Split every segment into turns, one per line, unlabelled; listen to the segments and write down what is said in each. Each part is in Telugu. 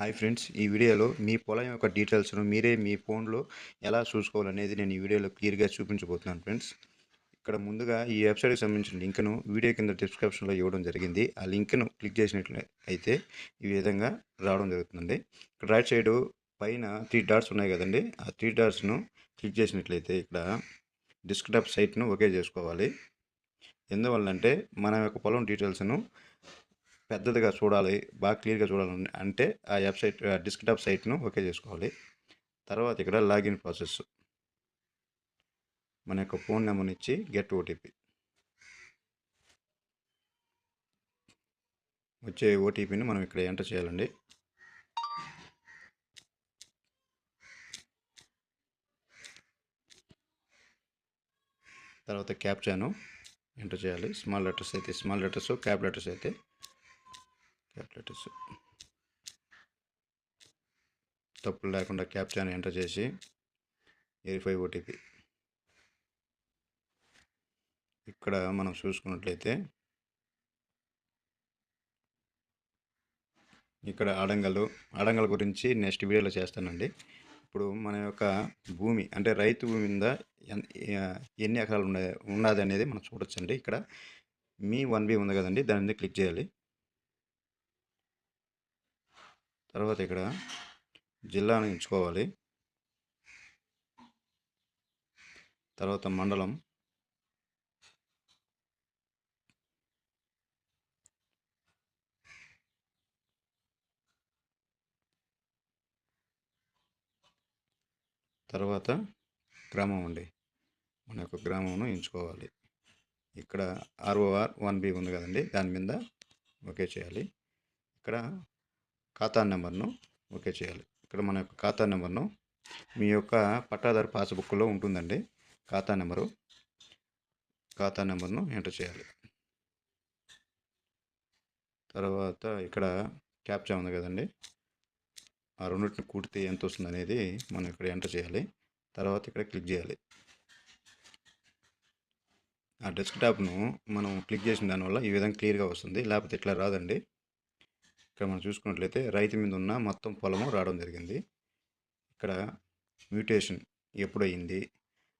హాయ్ ఫ్రెండ్స్ ఈ వీడియోలో మీ పొలం యొక్క డీటెయిల్స్ను మీరే మీ ఫోన్లో ఎలా చూసుకోవాలనేది నేను ఈ వీడియోలో క్లియర్గా చూపించబోతున్నాను ఫ్రెండ్స్. ఇక్కడ ముందుగా ఈ వెబ్సైట్కి సంబంధించిన లింక్ను వీడియో కింద డిస్క్రిప్షన్లో ఇవ్వడం జరిగింది. ఆ లింక్ను క్లిక్ చేసినట్లు అయితే ఈ విధంగా రావడం జరుగుతుంది. ఇక్కడ రైట్ సైడ్ పైన త్రీ డాట్స్ ఉన్నాయి కదండి ఆ త్రీ డాట్స్ను క్లిక్ చేసినట్లయితే ఇక్కడ డిస్క్టాప్ సైట్ను ఓకే చేసుకోవాలి. ఎందువల్లంటే మన యొక్క పొలం డీటెయిల్స్ను పెద్దదిగా చూడాలి బాగా క్లియర్గా చూడాలని అంటే ఆ వెబ్సైట్ డిస్క్టాప్ సైట్ను ఓకే చేసుకోవాలి. తర్వాత ఇక్కడ లాగిన్ ప్రాసెస్. మన యొక్క ఫోన్ నెంబర్ ఇచ్చి గెట్ ఓటీపీ. వచ్చే ఓటీపీని మనం ఇక్కడ ఎంటర్ చేయాలండి. తర్వాత క్యాప్చాను ఎంటర్ చేయాలి. స్మాల్ లెటర్స్ అయితే స్మాల్ లెటర్స్ క్యాప్ లెటర్స్ అయితే క్యాప్ తప్పులు లేకుండా క్యాప్చాను ఎంటర్ చేసి వెరిఫై ఓటీపీ. ఇక్కడ మనం చూసుకున్నట్లయితే ఇక్కడ అడంగలు అడంగల గురించి నెక్స్ట్ వీడియోలో చేస్తానండి. ఇప్పుడు మన యొక్క భూమి అంటే రైతు భూమి మీద ఎన్ని ఎకరాలు ఉన్నాయి ఉన్నది అనేది మనం చూడొచ్చండి. ఇక్కడ మీ వన్ బి ఉంది కదండి దాని మీద క్లిక్ చేయాలి. తర్వాత ఇక్కడ జిల్లాను ఎంచుకోవాలి. తర్వాత మండలం. తర్వాత గ్రామం అండి. మన యొక్క గ్రామంను ఎంచుకోవాలి. ఇక్కడ ఆర్ఓఆర్ వన్ బి ఉంది కదండి. దాని మీద ఓకే చేయాలి. ఇక్కడ ఖాతా నెంబర్ను ఓకే చేయాలి. ఇక్కడ మన యొక్క ఖాతా నెంబర్ను మీ యొక్క పట్టాదారు పాస్బుక్లో ఉంటుందండి. ఖాతా నెంబరు. ఖాతా నెంబర్ను ఎంటర్ చేయాలి. తర్వాత ఇక్కడ క్యాప్చా ఉంది కదండి. ఆ రెండింటిని కూడితే ఎంత వస్తుంది అనేది మనం ఇక్కడ ఎంటర్ చేయాలి. తర్వాత ఇక్కడ క్లిక్ చేయాలి. ఆ డెస్క్టాప్ను మనం క్లిక్ చేసిన దానివల్ల ఈ విధంగా క్లియర్గా వస్తుంది. లేకపోతే ఇట్లా రాదండి. ఇక్కడ మనం చూసుకున్నట్లయితే రైతు మీద ఉన్న మొత్తం పొలము రావడం జరిగింది. ఇక్కడ మ్యూటేషన్ ఎప్పుడయింది?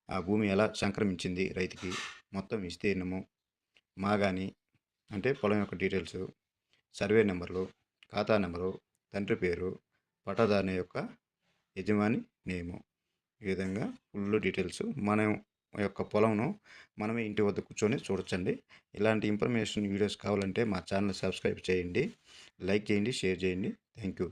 ఆ భూమి ఎలా సంక్రమించింది రైతుకి? మొత్తం విస్తీర్ణము మాగాని అంటే పొలం యొక్క డీటెయిల్స్ సర్వే నెంబర్లు ఖాతా నెంబరు తండ్రి పేరు పటాదారుని యొక్క యజమాని నేము ఈ విధంగా ఫుల్ డీటెయిల్స్ మనం యొక్క పొలంను మనమే ఇంటి వద్ద కూర్చొని చూడొచ్చండి. ఇలాంటి ఇన్ఫర్మేషన్ వీడియోస్ కావాలంటే మా ఛానల్ సబ్స్క్రైబ్ చేయండి. లైక్ చేయండి షేర్ చేయండి. Thank you